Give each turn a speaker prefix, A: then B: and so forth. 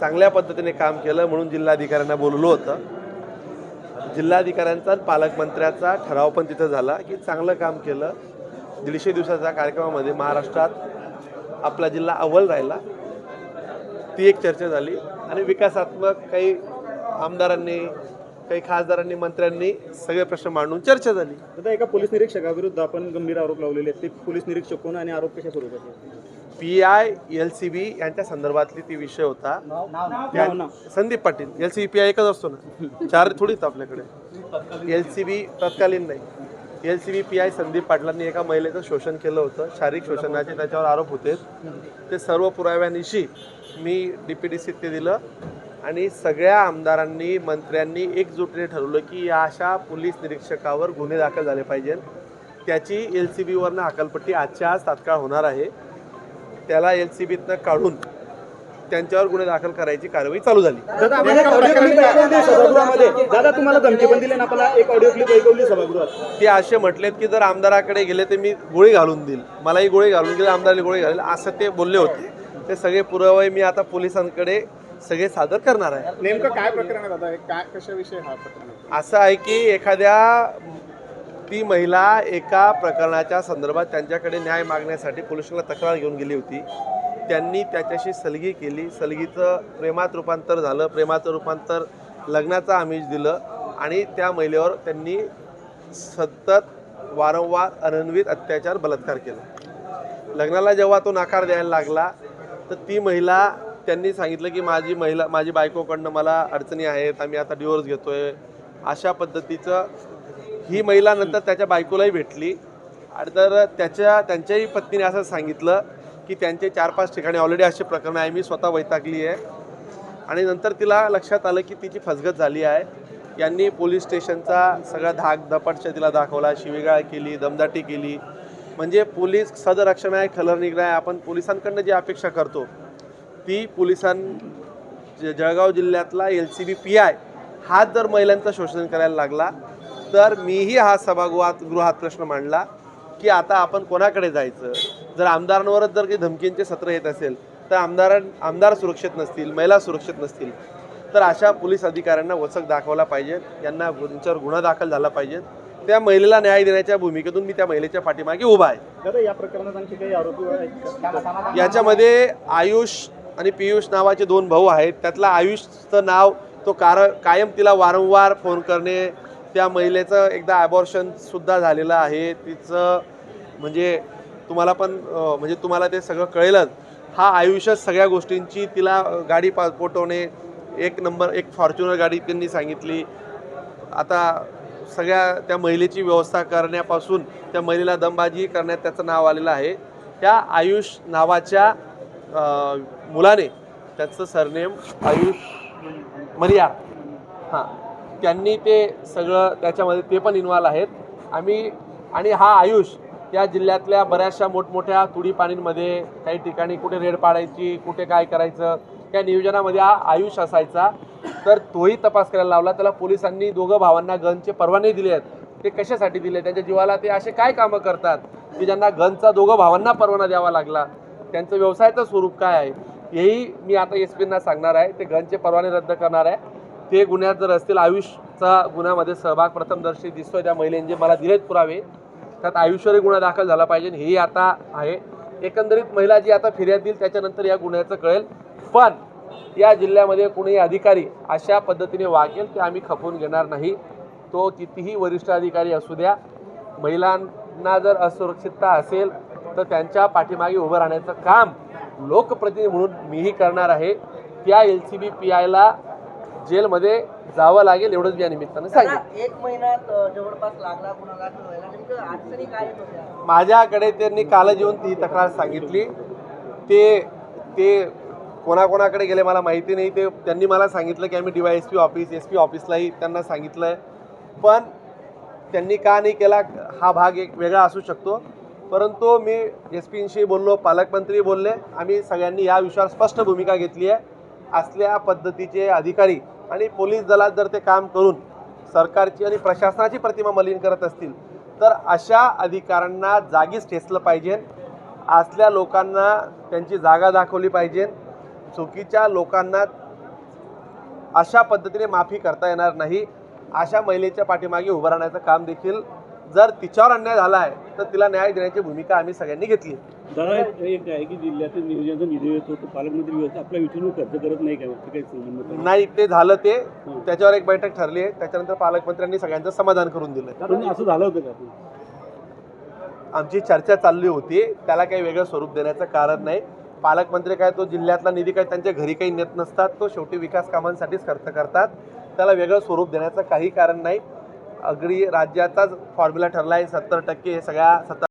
A: चांगल्या पद्धतीने काम केलं म्हणून जिल्हाधिकाऱ्यांना बोलवलं होतं. जिल्हाधिकाऱ्यांचा पालकमंत्र्याचा ठराव पण तिथं झाला की चांगलं काम केलं. दीडशे दिवसाच्या कार्यक्रमामध्ये महाराष्ट्रात आपला जिल्हा अव्वल राहिला. ती एक चर्चा झाली आणि विकासात्मक काही आमदारांनी काही खासदारांनी मंत्र्यांनी सगळे प्रश्न मांडून चर्चा झाली.
B: आता एका पोलीस निरीक्षकाविरुद्ध आपण गंभीर आरोप लावलेले आहेत. ते पोलीस निरीक्षक कोण आणि आरोप कशा स्वरूपाचे
A: P I L C B यांच्या संदर्भातली ती विषय होता. त्या- Sandeep Patil. L C B P I एकच असतो ना. चार थोडीच आपल्याकडे. एल सी बी तत्कालीन नाही. L C B P I Sandeep पाटलांनी एका महिलेचं शोषण केलं होतं. शारीरिक शोषणाचे त्याच्यावर आरोप होते. ते सर्व पुराव्यानिशी मी डी पी डी सीत ते दिलं. आणि सगळ्या आमदारांनी मंत्र्यांनी एकजुटीने ठरवलं की या अशा पोलीस निरीक्षकावर गुन्हे दाखल झाले पाहिजे त्याची एल सी बीवरनं हकालपट्टी आजच्या आज तात्काळ होणार आहे. त्याला एल सी बीतनं काढून त्यांच्यावर गुन्हे दाखल करायची कारवाई चालू झाली.
B: दादा आपण एक ऑडिओ क्लिप ऐकवली सभागृहामध्ये. दादा तुम्हाला धमकी पण दिली ना आपल्याला एक ऑडिओ क्लिप ऐकवली सभागृहात.
A: ते असे म्हटलेत की जर आमदाराकडे गेले तर मी गोळी घालून देईल. मलाही गोळी घालून गेले आमदाराला गोळी घालेल असं ते बोलले होते. ते सगळे पुरावे मी आता पोलिसांकडे सगळे सादर करणार आहे.
C: नेमकं काय प्रकरण आहे दादा? हे काय कशाविषयी हा प्रकरण? आहे?
A: असं आहे की एखाद्या ती महिला एका प्रकरणाच्या संदर्भात त्यांच्याकडे न्याय मागण्यासाठी पोलिसांना तक्रार घेऊन गेली होती. त्यांनी त्याच्याशी सलगी केली. सलगीचं प्रेमात रूपांतर झालं. प्रेमाचं रूपांतर लग्नाचं आमिष दिलं आणि त्या महिलेवर त्यांनी सतत वारंवार अनन्वित अत्याचार बलात्कार केला. लग्नाला जेव्हा तो नकार द्यायला लागला तर ती महिला त्यांनी सांगितलं की माझी महिला माझी बायकोकडनं मला अडचणी आहेत. आम्ही आता डिवोर्स आहे अशा पद्धतीचं ही महिला नंतर त्याच्या बायकोलाही भेटली. आणि तर त्याच्या त्यांच्याही पत्नीने असं सांगितलं की त्यांचे चार पाच ठिकाणी ऑलरेडी असे प्रकरणं आहे. मी स्वतः वैतागली आहे. आणि नंतर तिला लक्षात आलं की तिची फसगत झाली आहे. यांनी पोलीस स्टेशनचा सगळा धाक दपटशा तिला दाखवला शिवीगाळ केली दमदाटी केली. म्हणजे पोलीस सदरक्षण आहे खलरनिग्रह आहे. आपण पोलिसांकडनं जी अपेक्षा करतो ती पोलिसां ज- जळगाव जिल्ह्यातला L C B P I हाच जर महिलांचं शोषण करायला लागला तर मीही हा सभागृहात गृहात प्रश्न मांडला की आता आपण कोणाकडे जायचं? जर आमदारांवरच जर काही धमकींचे सत्र येत असेल तर आमदार आमदार सुरक्षित नसतील महिला सुरक्षित नसतील तर अशा पोलीस अधिकाऱ्यांना वचक दाखवला पाहिजे. यांना त्यांच्यावर गुन्हा दाखल झाला पाहिजे. त्या महिलेला न्याय देण्याच्या भूमिकेतून मी त्या महिलेच्या पाठीमागे उभा आहे.
B: या प्रकरणात आणखी काही आरोपी आहेत का?
A: याच्यामध्ये आयुष आणि पियुष नावाचे दोन भाऊ आहेत. त्यातला आयुषचं नाव तो कार कायम तिला वारंवार फोन करणे त्या महिलेचं एकदा ॲबॉर्शन सुद्धा झालेलं आहे. तिचं म्हणजे तुम्हाला पण म्हणजे तुम्हाला ते सगळं कळेलच. हा आयुष्यच सगळ्या गोष्टींची तिला गाडी पा पोटवणे एक नंबर एक फॉर्च्युनर गाडी त्यांनी सांगितली. आता सगळ्या त्या महिलेची व्यवस्था करण्यापासून त्या महिलेला दमबाजी करण्यात त्याचं नाव आलेलं आहे. त्या आयुष नावाच्या मुलाने त्याचं सरनेम आयुष मरिया. हां. त्यांनी ते सगळं त्याच्यामध्ये ते पण इन्व्हॉल्व आहेत. आम्ही आणि हा आयुष या जिल्ह्यातल्या बऱ्याचशा मोठमोठ्या तुडी पाणींमध्ये काही ठिकाणी कुठे रेड पाडायची कुठे काय करायचं त्या नियोजनामध्ये हा आयुष असायचा. तर तोही तपास करायला लावला. त्याला पोलिसांनी दोघं भावांना गनचे परवाने दिले आहेत. ते कशासाठी दिले? त्यांच्या जीवाला ते असे काय कामं करतात? की ज्यांना गनचा दोघं भावांना परवाना द्यावा लागला? त्यांचं व्यवसायाचं स्वरूप काय आहे? हेही मी आता एस पींना सांगणार आहे. ते गनचे परवाने रद्द करणार आहे. ते गुन्ह्यात जर असतील आयुषचा गुन्ह्यामध्ये सहभाग प्रथमदर्शी दिसतोय त्या महिलेने जे मला दिलेत पुरावे त्यात आयुष्यही गुन्हा दाखल झाला पाहिजे हेही आता आहे. एकंदरीत महिला जी आता फिर्याद देईल त्याच्यानंतर या गुन्ह्याचं कळेल. पण या जिल्ह्यामध्ये कुणीही अधिकारी अशा पद्धतीने वागेल ते आम्ही खपवून घेणार नाही. तो कितीही वरिष्ठ अधिकारी असू द्या महिलांना जर असुरक्षितता असेल तर त्यांच्या पाठीमागे उभं राहण्याचं काम लोकप्रतिनिधी म्हणून मीही करणार आहे. त्या एल सी बी पी आयला जेलमध्ये जावं लागेल एवढंच मी या निमित्तानं सांगेन.
D: त्याला एक महिन्यात अ, जवळपास लागला
A: माझ्याकडे त्यांनी काल येऊन ती तक्रार सांगितली. ते ते कोणाकोणाकडे गेले मला माहिती नाही. ते त्यांनी मला सांगितलं की आम्ही D Y S P office S P ऑफिसलाही त्यांना सांगितलं पण त्यांनी का नाही केला हा भाग एक वेगळा असू शकतो. परंतु मी एस पींशी बोललो पालकमंत्री बोलले. आम्ही सगळ्यांनी या विषयावर स्पष्ट भूमिका घेतली आहे. असल्या पद्धतीचे अधिकारी आणि पोलीस दलात जर ते काम करून सरकारची आणि प्रशासनाची प्रतिमा मलिन करत असतील तर अशा अधिकाऱ्यांना जागीच ठेचलं पाहिजे. असल्या लोकांना त्यांची जागा दाखवली पाहिजे. चुकीच्या लोकांना अशा पद्धतीने माफी करता येणार नाही. अशा महिलेच्या पाठीमागे उभं राहण्याचं काम देखील जर तिच्यावर अन्याय झाला आहे तर तिला न्याय देण्याची भूमिका आम्ही सगळ्यांनी घेतली.
E: दादा एक आहे की जिल्ह्यातील नियोजनाचा निधी येतो तो पालकमंत्री आपल्या विचारून खर्च करत नाही का? ते काही संबंध नाही.
A: ते झालं ते. त्याच्यावर एक बैठक ठरली आहे. त्याच्यानंतर पालकमंत्र्यांनी सगळ्यांचं समाधान करून दिलं
E: असं झालं होतं का?
A: आमची चर्चा चालली होती. त्याला काही वेगळं स्वरूप देण्याचं कारण नाही. पालकमंत्री काय तो जिल्ह्यातला निधी काय त्यांच्या घरी काही नेत नसतात. तो शेवटी विकास कामांसाठीच खर्च करतात. त्याला वेगळं स्वरूप देण्याचं काही कारण नाही. अगदी राज्याचाच फॉर्म्युला ठरला आहे. सत्तर टक्के हे सगळ्या सत्तर